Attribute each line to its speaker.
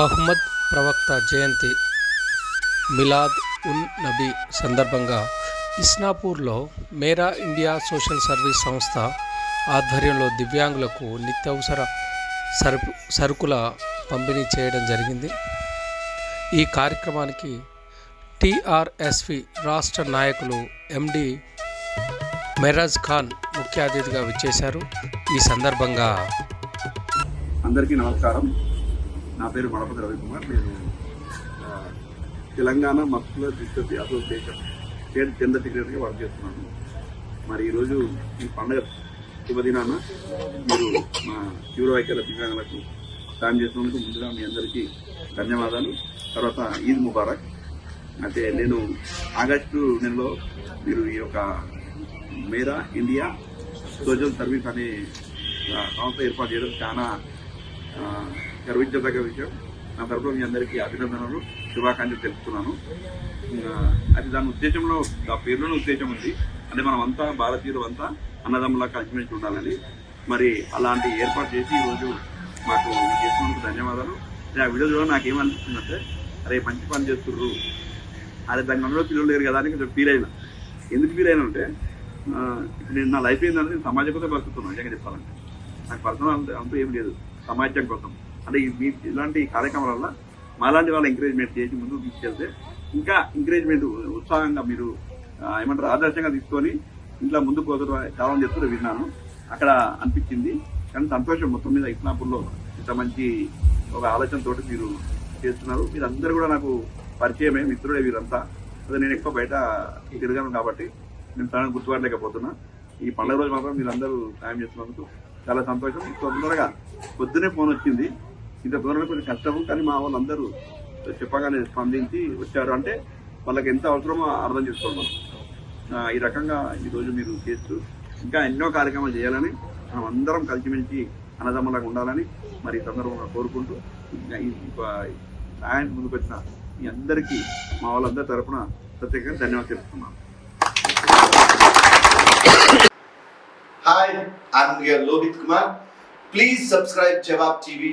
Speaker 1: మహమ్మద్ ప్రవక్త జయంతి మిలాద్ ఉన్ నబీ సందర్భంగా ఇస్నాపూర్లో మేరా India social service సంస్థ ఆధ్వర్యంలో దివ్యాంగులకు నిత్యావసర సరుకు సరుకుల పంపిణీ చేయడం జరిగింది. ఈ కార్యక్రమానికి టిఆర్ఎస్వి రాష్ట్ర నాయకులు ఎండి మెరాజ్ ఖాన్ ముఖ్య అతిథిగా విచ్చేశారు. ఈ సందర్భంగా
Speaker 2: అందరికీ నమస్కారం. నా పేరు మడపతి రవికుమార్. నేను Telangana muscular dystrophy association state general సెక్రటరీగా వర్క్ చేస్తున్నాను. మరి ఈరోజు ఈ పండుగ శుభదినాన మీరు మా తీవ్ర వైకల్య దివ్యాంగులకు సాయం చేసినందుకు ముందుగా మీ అందరికీ ధన్యవాదాలు. తర్వాత ఈద్ ముబారక్. అయితే నేను ఆగస్టు నెలలో మీరు ఈ యొక్క మేరా ఇండియా సోషల్ సర్వీస్ అనే సంస్థ ఏర్పాటు చేయడం చాలా గర్వించదగ్గ విషయం. నా తరఫున మీ అందరికీ అభినందనలు శుభాకాంక్షలు తెలుపుతున్నాను. అది దాని ఉద్దేశంలో ఆ పేరులోనే ఉద్దేశం ఉంది. అంటే మనం అంతా భారతీయులు అంతా అన్నదమ్ములా కలిసిమెలిసి ఉండాలని. మరి అలాంటి ఏర్పాటు చేసి ఈరోజు మాకు చేసినందుకు ధన్యవాదాలు. నేను ఆ వీడియో చూడడం నాకు అరే మంచి పని చేస్తుర్రు. అదే దాని మనలో పిల్లలు లేరు కదా అని కొంచెం ఫీల్ అయినా. ఎందుకు ఫీల్ అయినా అంటే ఇప్పుడు నేను నా లైఫ్ ఏంటంటే నేను సమాజం కోసం బతుకుతున్నాను నిజంగా చెప్పాలంటే. నాకు పర్సనల్ అంత అంటూ ఏం లేదు. సమాజం కోసం. అంటే మీ ఇలాంటి కార్యక్రమాల వల్ల మాలాంటి వాళ్ళ ఎంకరేజ్మెంట్ చేసి ముందుకు తీసుకెళ్తే ఇంకా ఎంకరేజ్మెంట్ ఉత్సాహంగా మీరు ఏమంటారు ఆదర్శంగా తీసుకొని ఇంట్లో ముందుకు పోతారు చాలా మంది విన్నాను. అక్కడ అనిపించింది. కానీ సంతోషం మొత్తం మీద ఇస్లాపూర్లో ఇంత మంచి ఒక ఆలోచనతోటి మీరు చేస్తున్నారు. మీరందరూ కూడా నాకు పరిచయమే మిత్రుడే వీరంతా. అదే నేను ఎక్కువ బయట తిరగను కాబట్టి నేను తనకు గుర్తుపట్టలేకపోతున్నా. ఈ పండుగ రోజు మాత్రం మీరందరూ సాయం చేస్తున్నందుకు చాలా సంతోషం. తొందరగా పొద్దునే ఫోన్ వచ్చింది. ఇంత తొందరగా కొంచెం కష్టము కానీ మా వాళ్ళందరూ చెప్పగానే స్పందించి వచ్చారు. అంటే వాళ్ళకి ఎంత అవసరమో అర్థం చేసుకోవడం ఈ రకంగా ఈరోజు మీరు చేస్తూ ఇంకా ఎన్నో కార్యక్రమాలు చేయాలని మనం అందరం కలిసిమెలిసి అన్నదమ్ములకు ఉండాలని మరి సందర్భంగా కోరుకుంటూ సాయంత్రం ముందుకు వచ్చిన మీ అందరికీ మా వాళ్ళందరి తరఫున ప్రత్యేకంగా ధన్యవాదాలు తెలుపుతున్నాను.
Speaker 3: Hi I'm Lohith Kumar please subscribe Jawab TV